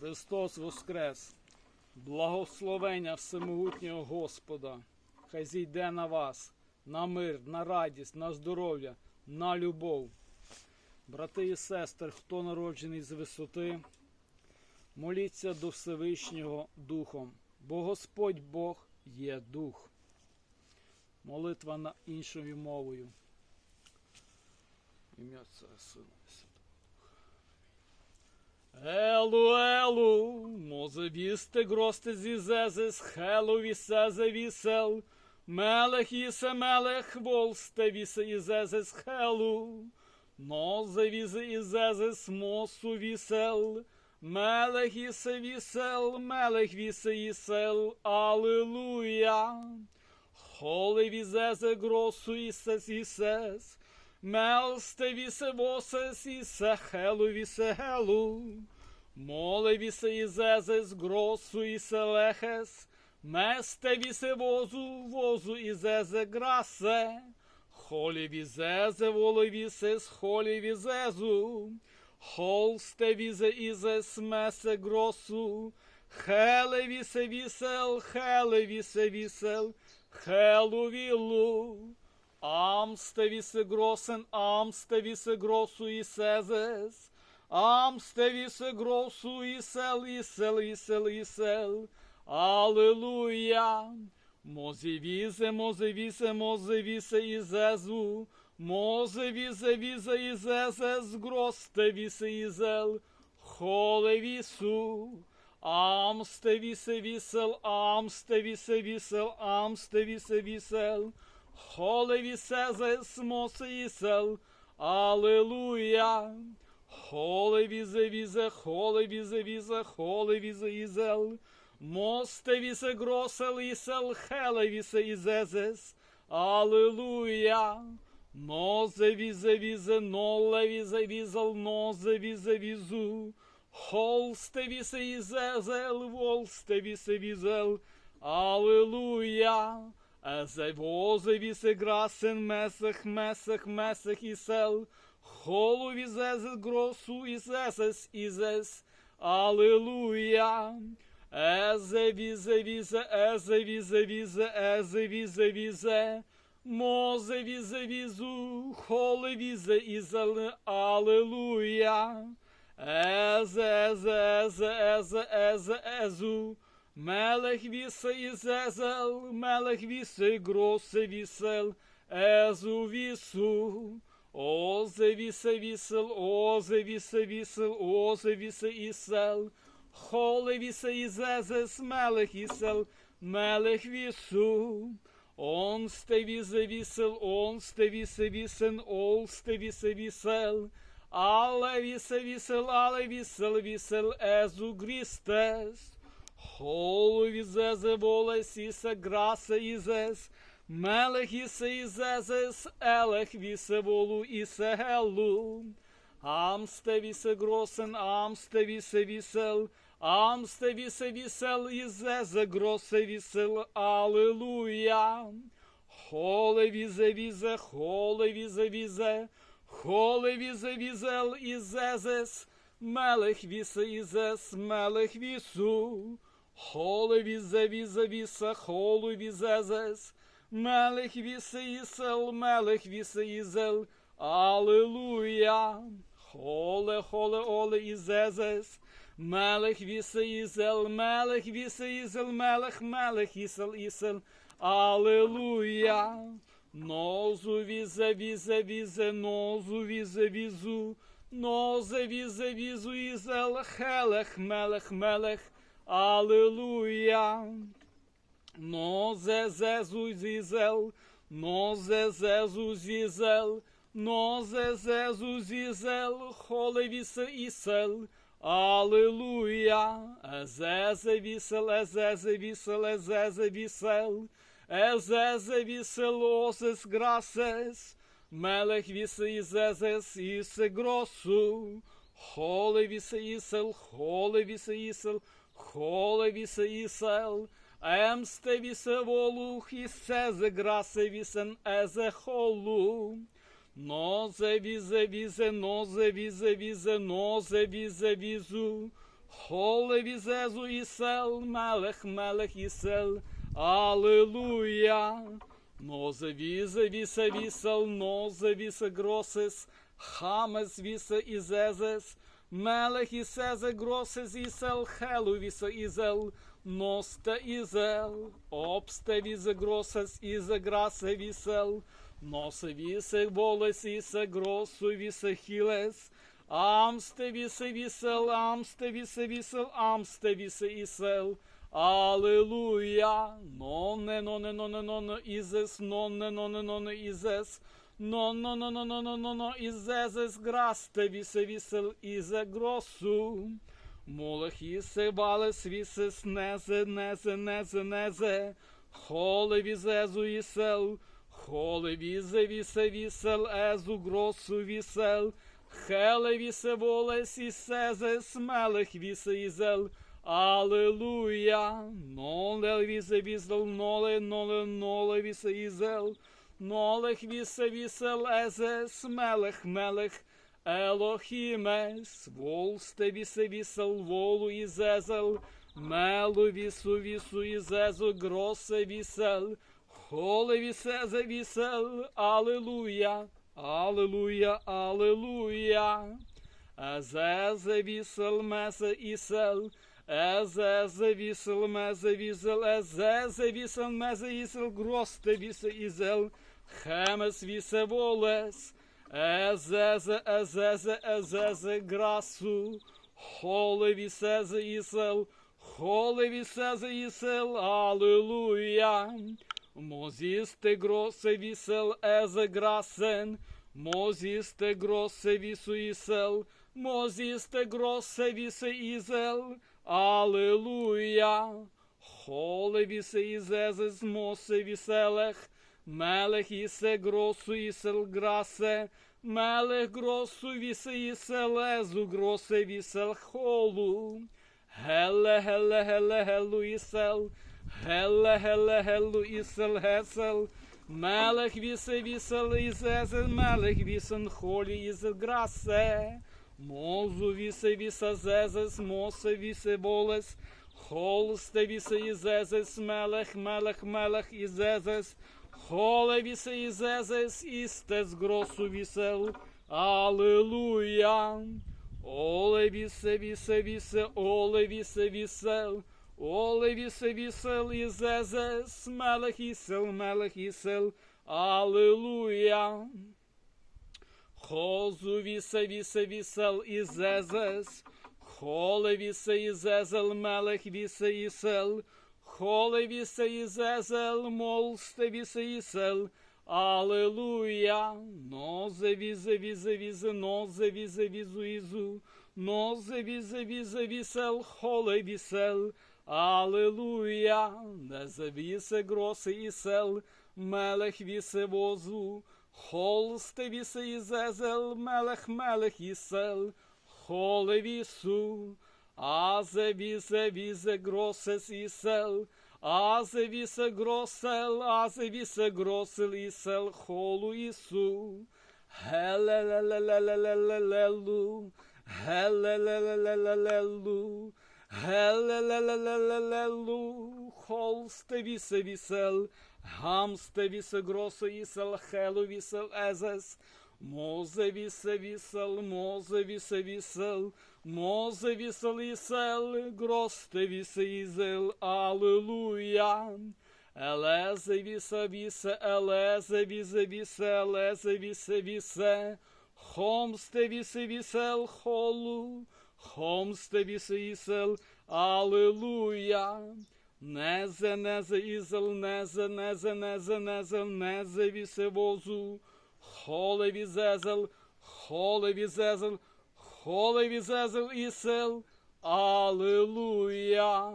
Христос Воскрес! Благословення Всемогутнього Господа! Хай зійде на вас, на мир, на радість, на здоров'я, на любов. Брати і сестри, хто народжений з висоти, моліться до Всевишнього Духом, бо Господь Бог є Дух. Молитва на іншою мовою. Ім'я Сина. Елу, елу, мозе вісте гросте зізезес, хелу вісезе вісел, мелех ісе мелех волсте вісе ізезес хелу, нозе візе ізезес мосу вісел, мелех ісе вісел, мелех вісе ісел, алилуя. Холе візезе гросу ісес ісес, Мелсте вісе восес ісе хелу вісе хелу, моле вісе ізезес гросу ісе лехес, месте вісе возу, возу ізезе грасе, холі візезе воле вісес, холі візезу, холсте візе ізес месе гросу, хеле вісе вісел, хеле вісе вісел, хелу вілу. Amste visse grossen, amste visse grossu i sezes. Amste visse grossu isel, isel, isel. Аллилуйя. Мозе візе, мозе візе, мозе візе ізезу. Мозе візе, візе ізезес, гросте вісе ізел. Холе вісу. Амсте вісе вісел, амсте вісе вісел, амсте. Холе вісезес мосе ісел, Аллилуйя. Візе візе, холе візе візе, холе візе ізел. Мосте вісе гросел ісел, хеле вісе ізезес, Аллилуйя. Нозе візе візе, ноле візе візел, нозе візе візу. Холсте вісе ізезел, волсте вісе візел, Аллилуйя. Езе возе вісе грасен месех, месех, месех ісел, холу візезе гросу ісесес ізес, Аллилуйя. Езе візе візе, езе візе візе, езе візе візе, мозе візе візу, холе візе ізел, Аллилуйя. Езе, езе, езе, езе, езе, езу, Мелех вісе ізезел, мелех вісе гросе вісел, езу вісу. Озе вісе вісел, озе вісе вісел, озе вісе ісел. Холе вісе ізезес, мелех ісел, мелех вісу. Онсте візе вісел, онсте вісе вісен, олсте вісе вісел. Але вісе вісел, але вісел, вісел, езу грістес. Візезе волес ісе грасе ізес, мелех ісе ізезес, елех вісе волу ісе гелу. Амсте вісе гросен, амсте вісе вісел, амсте вісе вісел, ізезе гросе вісел, алилуя. Холе візе візе, холе візе візе, холе візе візел, ізезес, мелех вісе ізес, мелех вісу. Холе візе вісе, холу візезес, мелех вісе ісел, мелех вісе ізел, Аллилуйя. Холе, холе, оле ізезес, мелех вісе ізел, мелех вісе ізел, мелех, мелех ісел, ісел, Аллилуйя. Нозу візе, візе, візе, нозу візе, візу, нозе візе, візу, ізел, хелех, мелех, мелех, Аллилуйя. Нозе зезу зізел, нозе зезу зізел, нозе зезу зізел, холе вісе ісел, Аллилуйя. Езезе вісел, езезе вісел, езезе вісел, езезе вісел, осес грасес, мелех вісе ізезес, ісе гросу, холе вісе ісел, холе вісе ісел, холе вісе ісел, емсте вісе волух, ісезе грасе вісен езе холу. Нозе візе візе, нозе візе візе, нозе візе візу, Холе візезу Ісел, мелех, мелех Ісел, Аллилуйя. Нозе візе вісе вісел, нозе вісе гросес, хамес вісе ізезес, Melech Iseze grosses Isel, Heluviso Isel, Nosta Isel, Obste Vise grosses Ise, Grasse Visel, Nosse Vise Voles Ise, Grossu Vise Hiles, Amste Vise Visel, Amste Vise Visel, Amste Vise Isel, Alleluia, nonne, nonne, nonne, nonne, Ises, nonne, nonne, nonne, Ises, No, no, no, no, no, no, no, no, iz ezes graste vise visel ize grosu. Молох ісе валес вісес незе, незе, незе, незе. Холе візезу ісел, холе візе вісе вісел, езу гросу вісел. Хеле вісе волес ісезе, смелех вісе ізел. Алелуя. Ноле візе візел, ноле, ноле, ноле вісе ізел. Нолех вісе віселезе, смелех мелех, Елохіме, сволсте вісе вісел, волу і зезел, мелу вісу вісу і зезу, гросе вісел, холе вісезе вісел, алелуя, алелуя, алелуя. Езезе вісел месе ісел, isel, ezeze visel meze visel, ezeze visel meze isel, groste vise isel, chemes vise voles, ezeze, ezeze, ezeze grasu, hole viseze isel, hole viseze isel, alleluia. Moziste grosse visel, eze grasen, Moziste grosse visu isel, Moziste grosse vise izel, Alleluia. Холе вісе ізезес мосе віселех, мелех ісе гросу ісел грасе, мелех гросу вісе іселезу гросе вісел холу. Хеле, хеле, хеле, хелу ісел, хеле, хеле, хелу ісел гесел, Мелех вісе вісел ізезел, мелех вісен холі ізел грасе. Мозу вісе віса зезес, мосе вісе болес, холсте вісе ізезес, мелех, мелех, мелех ізезес, холе вісе ізезес, істес гросу вісел, Аллилуйя. Оле вісе, вісе, вісе, оле вісе, вісел, оле вісе, вісел, ізезес, мелех ісел, мелех ісел, Аллилуйя. Хозу вісе, вісе, вісел, ізезес, холе вісе, ізезел, мелех вісе, ісел, холе вісе, ізезел, молсте вісе, ісел, Аллилуйя, нозе візе, візе, візе, нозе візе, візу, ізу, нозе візе, візе, вісел, холе вісел, Аллилуйя, незе вісе, гроси ісел, мелех вісе возу, холсте вісе ізезел, мелех, мелех ісел, холе вісу, азе візе, візе, гросес ісел, Азе вісе гросел, азе вісе гросел ісел холу Ісу. Гелелелелелелелелу, гелелелелелелелу, гелелелелелелелу, холсте вісе вісел, гамсте вісе гросо ісел, хелу вісел езес, мозе вісе вісел, мозе вісе вісел, Мозе вісел ісел, гросте вісе ізел, аллилуйя. Елезе вісе вісе, елезе візе вісе, елезе вісе вісе, хомсте вісе вісел, холу, хомсте вісе ісел, аллилуйя. Незе, незе ізел, незе, незе, незе, незе, незе вісе возу, холе візезел, холе візезел, Холе візезел ісел, Аллилуйя.